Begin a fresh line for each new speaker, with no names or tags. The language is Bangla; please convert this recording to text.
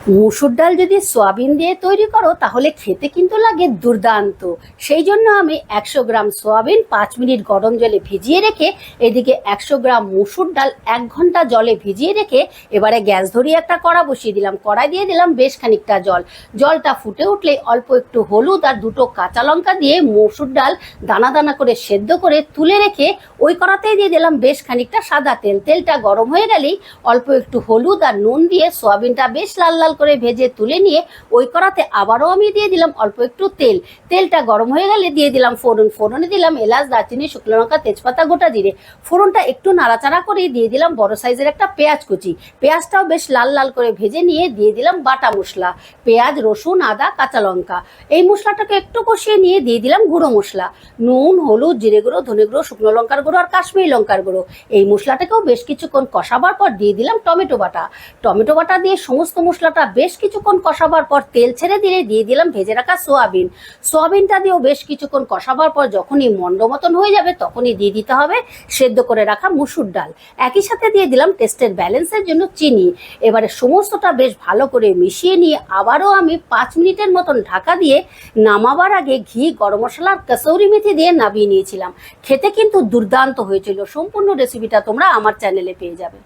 মুসুর ডাল যদি সয়াবিন দিয়ে তৈরি করো, তাহলে খেতে কিন্তু লাগে দুর্দান্ত। সেই জন্য আমি একশো গ্রাম সয়াবিন পাঁচ মিনিট গরম জলে ভিজিয়ে রেখে, এদিকে একশো গ্রাম মুসুর ডাল এক ঘণ্টা জলে ভিজিয়ে রেখে, এবারে গ্যাস ধরিয়ে একটা কড়া বসিয়ে দিলাম। কড়াই দিয়ে দিলাম বেশ খানিকটা জল। জলটা ফুটে উঠলে অল্প একটু হলুদ আর দুটো কাঁচা লঙ্কা দিয়ে মসুর ডাল দানা দানা করে সেদ্ধ করে তুলে রেখে, ওই কড়াতেই দিয়ে দিলাম বেশ খানিকটা সাদা তেল। তেলটা গরম হয়ে গেলেই অল্প একটু হলুদ আর নুন দিয়ে সয়াবিনটা বেশ লাল লাল করে ভেজে তুলে নিয়ে ওই কড়াতে আবারও আমি দিয়ে দিলাম অল্প একটু তেল। তেলটা গরম হয়ে গেলে দিয়ে দিলাম ফোড়ন। ফোড়নে দিলাম এলাচ, দারচিনি, শুকনো লঙ্কা, তেজপাতা, গোটা জিরে। ফোড়নটা একটু নাড়াচাড়া করে দিয়ে দিলাম বড় সাইজের একটা পেঁয়াজ কুচি। পেঁয়াজটাও বেশ লাল লাল করে ভেজে নিয়ে দিয়ে দিলাম বাটা মশলা। পেঁয়াজ, রসুন, আদা, কাঁচা লঙ্কা। এই মশলাটাকে একটু কষিয়ে নিয়ে দিয়ে দিলাম গুঁড়ো মশলা। নুন, হলুদ, জিরে গুঁড়ো, ধনে গুঁড়ো, শুকনো লঙ্কার গুঁড়ো আর কাশ্মীরি লঙ্কার গুঁড়ো। এই মশলাটাকেও বেশ কিছুক্ষণ কষাবার পর দিয়ে দিলাম টমেটো বাটা। টমেটো বাটা দিয়ে সমস্ত মশলাটা বেশ কিছুক্ষণ কষাবার পর তেল ছেড়ে দিলে দিয়ে দিলাম ভেজে রাখা সোয়াবিন। সোয়াবিনটা দিয়েও বেশ কিছুক্ষণ কষাবার পর যখনই মন্ড মতন হয়ে যাবে তখনই দিয়ে দিতে হবে সেদ্ধ করে রাখা মুসুর ডাল। একই সাথে দিয়ে দিলাম টেস্টের ব্যালেন্সের জন্য চিনি। এবারে সমস্তটা বেশ ভালো করে মিশিয়ে নিয়ে আবারও আমি পাঁচ মিনিটের মতন ঢাকা দিয়ে নামাবার আগে ঘি, গরম মশলা আর কসৌরি মেথি দিয়ে নামিয়ে নিয়েছিলাম। খেতে কিন্তু দুর্দান্ত হয়েছিল। সম্পূর্ণ রেসিপিটা তোমরা আমার চ্যানেলে পেয়ে যাবে।